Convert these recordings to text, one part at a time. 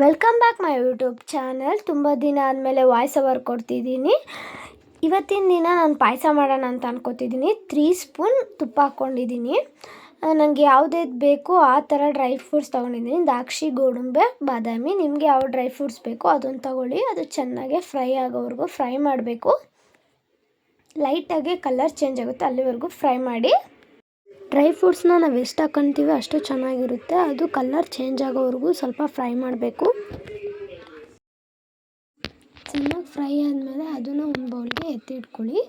Welcome back my YouTube channel ತುಂಬ ದಿನ ಆದಮೇಲೆ ವಾಯ್ಸ್ ಓವರ್ ಕೊಡ್ತಿದ್ದೀನಿ. ಇವತ್ತಿನ ದಿನ ನಾನು ಪಾಯಸ ಮಾಡೋಣ ಅಂತ ಅನ್ಕೋತಿದ್ದೀನಿ. ತ್ರೀ ಸ್ಪೂನ್ ತುಪ್ಪ ಹಾಕ್ಕೊಂಡಿದ್ದೀನಿ. ನನಗೆ ಯಾವುದೇದು ಬೇಕು ಆ ಥರ ಡ್ರೈ ಫ್ರೂಟ್ಸ್ ತೊಗೊಂಡಿದ್ದೀನಿ. ದ್ರಾಕ್ಷಿ, ಗೋಡಂಬೆ, ಬಾದಾಮಿ. ನಿಮಗೆ ಯಾವ ಡ್ರೈ ಫ್ರೂಟ್ಸ್ ಬೇಕೋ ಅದನ್ನು ತಗೊಳ್ಳಿ. ಅದು ಚೆನ್ನಾಗೆ ಫ್ರೈ ಆಗೋವರೆಗೂ ಫ್ರೈ ಮಾಡಬೇಕು. ಲೈಟಾಗಿ ಕಲರ್ ಚೇಂಜ್ ಆಗುತ್ತೆ ಅಲ್ಲಿವರೆಗೂ ಫ್ರೈ ಮಾಡಿ. ಡ್ರೈ ಫ್ರೂಟ್ಸ್ನ ನಾವು ಎಷ್ಟು ಹಾಕ್ಕೊಂತೀವಿ ಅಷ್ಟು ಚೆನ್ನಾಗಿರುತ್ತೆ. ಅದು ಕಲ್ಲರ್ ಚೇಂಜ್ ಆಗೋವರೆಗೂ ಸ್ವಲ್ಪ ಫ್ರೈ ಮಾಡಬೇಕು. ಚೆನ್ನಾಗಿ ಫ್ರೈ ಆದಮೇಲೆ ಅದನ್ನು ಒಂದು ಬೌಲ್ಗೆ ಎತ್ತಿ ಇಟ್ಕೊಳ್ಳಿ.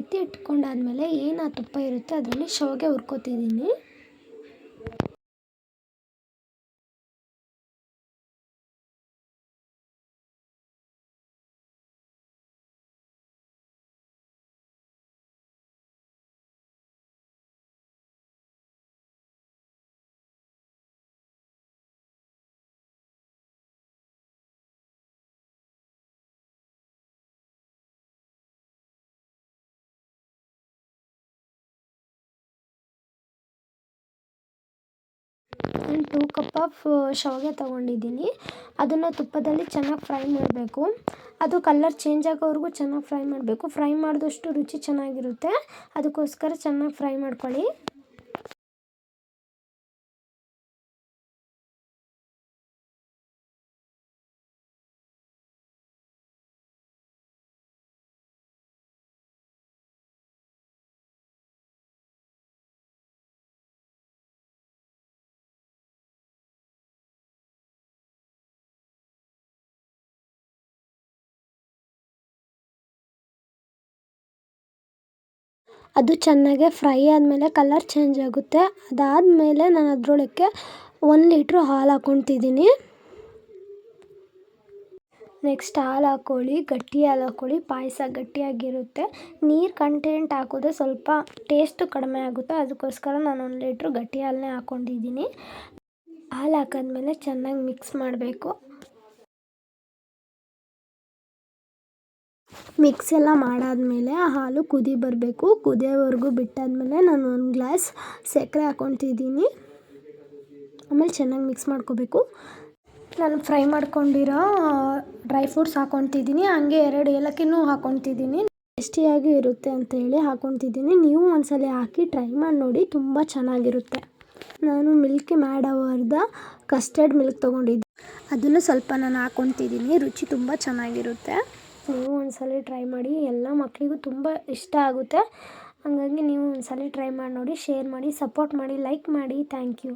ಎತ್ತಿ ಇಟ್ಕೊಂಡಾದ್ಮೇಲೆ ಏನು ಆ ತುಪ್ಪ ಇರುತ್ತೆ ಅದರಲ್ಲಿ ಶೋಗೆ ಹುರ್ಕೋತಿದ್ದೀನಿ. ನಾನು ಟೂ ಕಪ್ ಆಫ್ ಶಾವಿಗೆ ತೊಗೊಂಡಿದ್ದೀನಿ. ಅದನ್ನು ತುಪ್ಪದಲ್ಲಿ ಚೆನ್ನಾಗಿ ಫ್ರೈ ಮಾಡಬೇಕು. ಅದು ಕಲ್ಲರ್ ಚೇಂಜ್ ಆಗೋವರೆಗೂ ಚೆನ್ನಾಗಿ ಫ್ರೈ ಮಾಡಬೇಕು. ಫ್ರೈ ಮಾಡಿದಷ್ಟು ರುಚಿ ಚೆನ್ನಾಗಿರುತ್ತೆ. ಅದಕ್ಕೋಸ್ಕರ ಚೆನ್ನಾಗಿ ಫ್ರೈ ಮಾಡ್ಕೊಳ್ಳಿ. ಅದು ಚೆನ್ನಾಗೆ ಫ್ರೈ ಆದಮೇಲೆ ಕಲರ್ ಚೇಂಜ್ ಆಗುತ್ತೆ. ಅದಾದಮೇಲೆ ನಾನು ಅದರೊಳಕ್ಕೆ ಒಂದು ಲೀಟ್ರು ಹಾಲು ಹಾಕೊತಿದ್ದೀನಿ ನೆಕ್ಸ್ಟ್ ಹಾಲು ಹಾಕ್ಕೊಳ್ಳಿ ಗಟ್ಟಿ ಹಾಲು ಹಾಕ್ಕೊಳ್ಳಿ ಪಾಯಸ ಗಟ್ಟಿಯಾಗಿರುತ್ತೆ. ನೀರು ಕಂಟೆಂಟ್ ಹಾಕಿದ್ರೆ ಸ್ವಲ್ಪ ಟೇಸ್ಟು ಕಡಿಮೆ ಆಗುತ್ತೆ. ಅದಕ್ಕೋಸ್ಕರ ನಾನು ಒಂದು ಲೀಟ್ರು ಗಟ್ಟಿ ಹಾಲನ್ನೇ ಹಾಕ್ಕೊಂಡಿದ್ದೀನಿ ಹಾಲು ಹಾಕಿದ್ಮೇಲೆ ಚೆನ್ನಾಗಿ ಮಿಕ್ಸ್ ಮಾಡಬೇಕು. ಮಿಕ್ಸ್ ಎಲ್ಲ ಮಾಡಾದಮೇಲೆ ಆ ಹಾಲು ಕುದಿ ಬರಬೇಕು. ಕುದಿಯೋವರೆಗೂ ಬಿಟ್ಟಾದಮೇಲೆ ನಾನು ಒಂದು ಗ್ಲಾಸ್ ಸಕ್ಕರೆ ಹಾಕ್ಕೊತಿದ್ದೀನಿ ಆಮೇಲೆ ಚೆನ್ನಾಗಿ ಮಿಕ್ಸ್ ಮಾಡ್ಕೋಬೇಕು. ನಾನು ಫ್ರೈ ಮಾಡ್ಕೊಂಡಿರೋ ಡ್ರೈ ಫ್ರೂಟ್ಸ್ ಹಾಕ್ಕೊತಿದ್ದೀನಿ ಹಂಗೆ ಎರಡು ಏಲಕ್ಕಿನೂ ಹಾಕೊತಿದ್ದೀನಿ ಟೇಸ್ಟಿಯಾಗಿ ಇರುತ್ತೆ ಅಂತ ಹೇಳಿ ಹಾಕ್ಕೊತಿದ್ದೀನಿ ನೀವು ಒಂದ್ಸಲ ಹಾಕಿ ಟ್ರೈ ಮಾಡಿ ನೋಡಿ, ತುಂಬ ಚೆನ್ನಾಗಿರುತ್ತೆ. ನಾನು ಮಿಲ್ಕಿ ಮಾಡೋವರ್ದ ಕಸ್ಟರ್ಡ್ ಮಿಲ್ಕ್ ತೊಗೊಂಡಿದ್ದೆ. ಅದನ್ನು ಸ್ವಲ್ಪ ನಾನು ಹಾಕ್ಕೊತಿದ್ದೀನಿ ರುಚಿ ತುಂಬ ಚೆನ್ನಾಗಿರುತ್ತೆ. ನೀವು ಒಂದ್ಸಲ ಟ್ರೈ ಮಾಡಿ, ಎಲ್ಲ ಮಕ್ಕಳಿಗೂ ತುಂಬ ಇಷ್ಟ ಆಗುತ್ತೆ. ಹಾಗಾಗಿ ನೀವು ಒಂದ್ಸಲ ಟ್ರೈ ಮಾಡಿ ನೋಡಿ, ಶೇರ್ ಮಾಡಿ, ಸಪೋರ್ಟ್ ಮಾಡಿ, ಲೈಕ್ ಮಾಡಿ. Thank you.